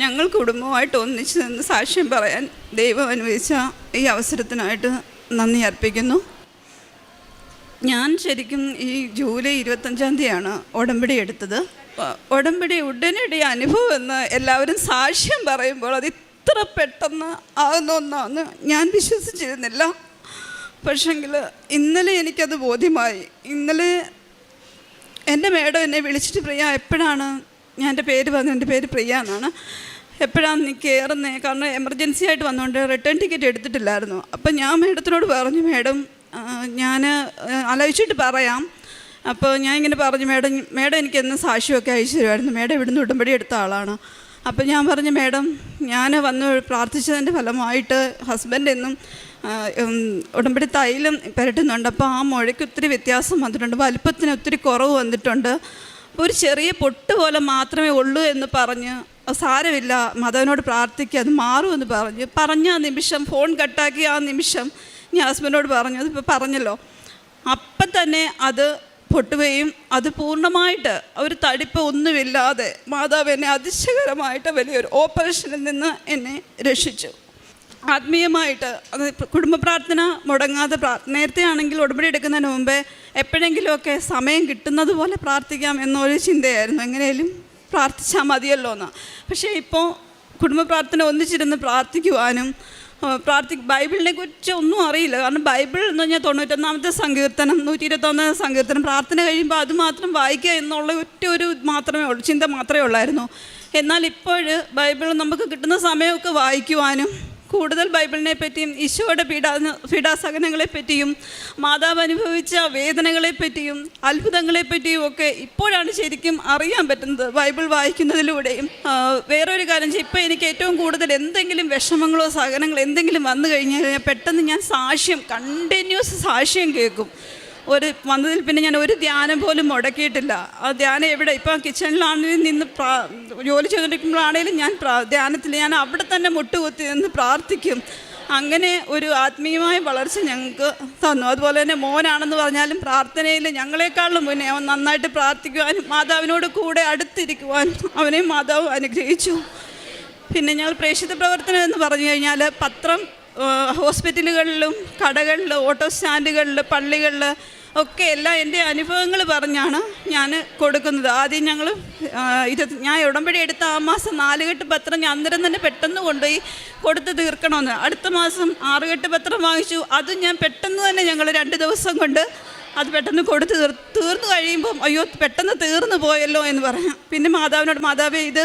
ഞങ്ങൾ കുടുംബമായിട്ട് ഒന്നിച്ച് നിന്ന് സാക്ഷ്യം പറയാൻ ദൈവം അനുവദിച്ച ഈ അവസരത്തിനായിട്ട് നന്ദി അർപ്പിക്കുന്നു. ഞാൻ ശരിക്കും ഈ ജൂലൈ ഇരുപത്തഞ്ചാം തീയതിയാണ് ഉടമ്പടി എടുത്തത്. ഉടമ്പടി ഉടനടി അനുഭവം എന്ന് എല്ലാവരും സാക്ഷ്യം പറയുമ്പോൾ അത് ഇത്ര പെട്ടെന്ന് ആകുന്ന ഒന്നാന്ന് ഞാൻ വിശ്വസിച്ചിരുന്നില്ല. പക്ഷെങ്കിൽ ഇന്നലെ എനിക്കത് ബോധ്യമായി. ഇന്നലെ എന്റെ മേഡം എന്നെ വിളിച്ചിട്ട് പ്രിയ എപ്പോഴാണ് ഞാൻ എന്റെ പേര് പറഞ്ഞു എന്റെ പേര് പ്രിയ എന്നാണ്. എപ്പോഴാണ് നീ കയറുന്നത് കാരണം എമർജൻസി ആയിട്ട് വന്നുകൊണ്ട് റിട്ടേൺ ടിക്കറ്റ് എടുത്തിട്ടില്ലായിരുന്നു. അപ്പം ഞാൻ മേഡത്തിനോട് പറഞ്ഞു മേഡം ഞാൻ ആലോചിച്ചിട്ട് പറയാം. അപ്പോൾ ഞാൻ ഇങ്ങനെ പറഞ്ഞു മേഡം മേഡം എനിക്ക് എന്ന് സാക്ഷ്യമൊക്കെ അയച്ചു തരുമായിരുന്നു. മേഡം ഇവിടുന്ന് ഉടമ്പടി എടുത്ത ആളാണ്. അപ്പോൾ ഞാൻ പറഞ്ഞു മേഡം ഞാൻ വന്ന് പ്രാർത്ഥിച്ചതിന്റെ ഫലമായിട്ട് ഹസ്ബൻഡ് എന്നും ഉടമ്പടി തൈലം പുരട്ടുന്നുണ്ട്. അപ്പോൾ ആ മുഴയ്ക്ക് ഒത്തിരി വ്യത്യാസം വന്നിട്ടുണ്ട്. വലിപ്പത്തിന് ഒത്തിരി കുറവ് വന്നിട്ടുണ്ട്. ഒരു ചെറിയ പൊട്ട് പോലെ മാത്രമേ ഉള്ളൂ എന്ന് പറഞ്ഞ് സാരമില്ല മാധവനോട് പ്രാർത്ഥിക്കുക അത് മാറുമെന്ന് പറഞ്ഞ് പറഞ്ഞ ആ നിമിഷം ഫോൺ കട്ടാക്കി ആ നിമിഷം ഞാൻ ഹസ്ബൻഡോട് പറഞ്ഞു അതിപ്പോൾ പറഞ്ഞല്ലോ. അപ്പം തന്നെ അത് പൊട്ടുകയും അത് പൂർണമായിട്ട് ഒരു തടിപ്പ് ഒന്നുമില്ലാതെ മാതാവ് എന്നെ അതിശയകരമായിട്ട് വലിയൊരു ഓപ്പറേഷനിൽ നിന്ന് എന്നെ രക്ഷിച്ചു. ആത്മീയമായിട്ട് കുടുംബ പ്രാർത്ഥന മുടങ്ങാതെ നേരത്തെ ആണെങ്കിൽ ഉടമ്പടി എടുക്കുന്നതിന് മുമ്പേ എപ്പോഴെങ്കിലുമൊക്കെ സമയം കിട്ടുന്നത് പോലെ പ്രാർത്ഥിക്കാം എന്നൊരു ചിന്തയായിരുന്നു. എങ്ങനെയും പ്രാർത്ഥിച്ചാൽ മതിയല്ലോ എന്ന് പക്ഷേ ഇപ്പോൾ കുടുംബ പ്രാർത്ഥന ഒന്നിച്ചിരുന്ന് പ്രാർത്ഥിക്കുവാനും പ്രാർത്ഥി ബൈബിളിനെ കുറിച്ച് ഒന്നും അറിയില്ല. കാരണം ബൈബിൾ എന്ന് പറഞ്ഞാൽ തൊണ്ണൂറ്റൊന്നാമത്തെ സങ്കീർത്തനം നൂറ്റി ഇരുപത്തൊന്നാമത്തെ സങ്കീർത്തനം പ്രാർത്ഥന കഴിയുമ്പോൾ അത് മാത്രം വായിക്കുക എന്നുള്ള ഒറ്റ ഒരു മാത്രമേ ഉള്ളൂ ചിന്ത മാത്രമേ ഉള്ളായിരുന്നു. എന്നാൽ ഇപ്പോൾ ബൈബിൾ നമുക്ക് കിട്ടുന്ന സമയമൊക്കെ വായിക്കുവാനും കൂടുതൽ ബൈബിളിനെ പറ്റിയും ഈശോയുടെ പീഡാ പീഡാസഹനങ്ങളെ പറ്റിയും മാതാവ് അനുഭവിച്ച വേദനകളെ പറ്റിയും അത്ഭുതങ്ങളെ പറ്റിയും ഒക്കെ ഇപ്പോഴാണ് ശരിക്കും അറിയാൻ പറ്റുന്നത് ബൈബിൾ വായിക്കുന്നതിലൂടെയും വേറൊരു കാര്യം ഇപ്പോൾ എനിക്ക് ഏറ്റവും കൂടുതൽ എന്തെങ്കിലും വിഷമങ്ങളോ സഹനങ്ങളോ എന്തെങ്കിലും വന്നു കഴിഞ്ഞാൽ പെട്ടെന്ന് ഞാൻ സാക്ഷ്യം കണ്ടിന്യൂസ് സാക്ഷ്യം കേൾക്കും. ഒരു വന്നതിൽ പിന്നെ ഞാൻ ഒരു ധ്യാനം പോലും മുടക്കിയിട്ടില്ല. ആ ധ്യാനം എവിടെ? ഇപ്പം കിച്ചണിലാണെങ്കിലും നിന്ന് പ്രാ ജോലി ചെയ്തുകൊണ്ടിരിക്കുമ്പോഴാണെങ്കിലും ഞാൻ പ്രാ ധ്യാനത്തിൽ ഞാൻ അവിടെ തന്നെ മുട്ടുകുത്തി നിന്ന് പ്രാർത്ഥിക്കും. അങ്ങനെ ഒരു ആത്മീയമായ വളർച്ച ഞങ്ങൾക്ക് തന്നു. അതുപോലെ തന്നെ മോനാണെന്ന് പറഞ്ഞാലും പ്രാർത്ഥനയിൽ ഞങ്ങളെക്കാളും മുന്നേ അവൻ നന്നായിട്ട് പ്രാർത്ഥിക്കുവാനും മാതാവിനോട് കൂടെ അടുത്തിരിക്കുവാനും അവനെയും മാതാവ് അനുഗ്രഹിച്ചു. പിന്നെ ഞങ്ങൾ പ്രേക്ഷിത പ്രവർത്തനം എന്ന് പറഞ്ഞു കഴിഞ്ഞാൽ പത്രം ഹോസ്പിറ്റലുകളിലും കടകളിൽ ഓട്ടോ സ്റ്റാൻഡുകളിൽ പള്ളികളിൽ ഒക്കെ എല്ലാം എന്റെ അനുഭവങ്ങൾ പറഞ്ഞാണ് ഞാൻ കൊടുക്കുന്നത്. ആദ്യം ഞങ്ങൾ ഇരുപത്തി ഞാൻ ഉടമ്പടി എടുത്ത ആ മാസം നാലുകെട്ട് പത്രം ഞാൻ അന്നേരം തന്നെ പെട്ടെന്ന് കൊണ്ടുപോയി കൊടുത്ത് തീർക്കണമെന്ന്. അടുത്ത മാസം ആറുകെട്ട് പത്രം വാങ്ങിച്ചു. അതും ഞാൻ പെട്ടെന്ന് തന്നെ ഞങ്ങൾ രണ്ട് ദിവസം കൊണ്ട് അത് പെട്ടെന്ന് കൊടുത്ത് തീർ തീർന്നു കഴിയുമ്പം അയ്യോ പെട്ടെന്ന് തീർന്നു പോയല്ലോ എന്ന് പറഞ്ഞു. പിന്നെ മാതാവിനോട് മാതാവേ ഇത്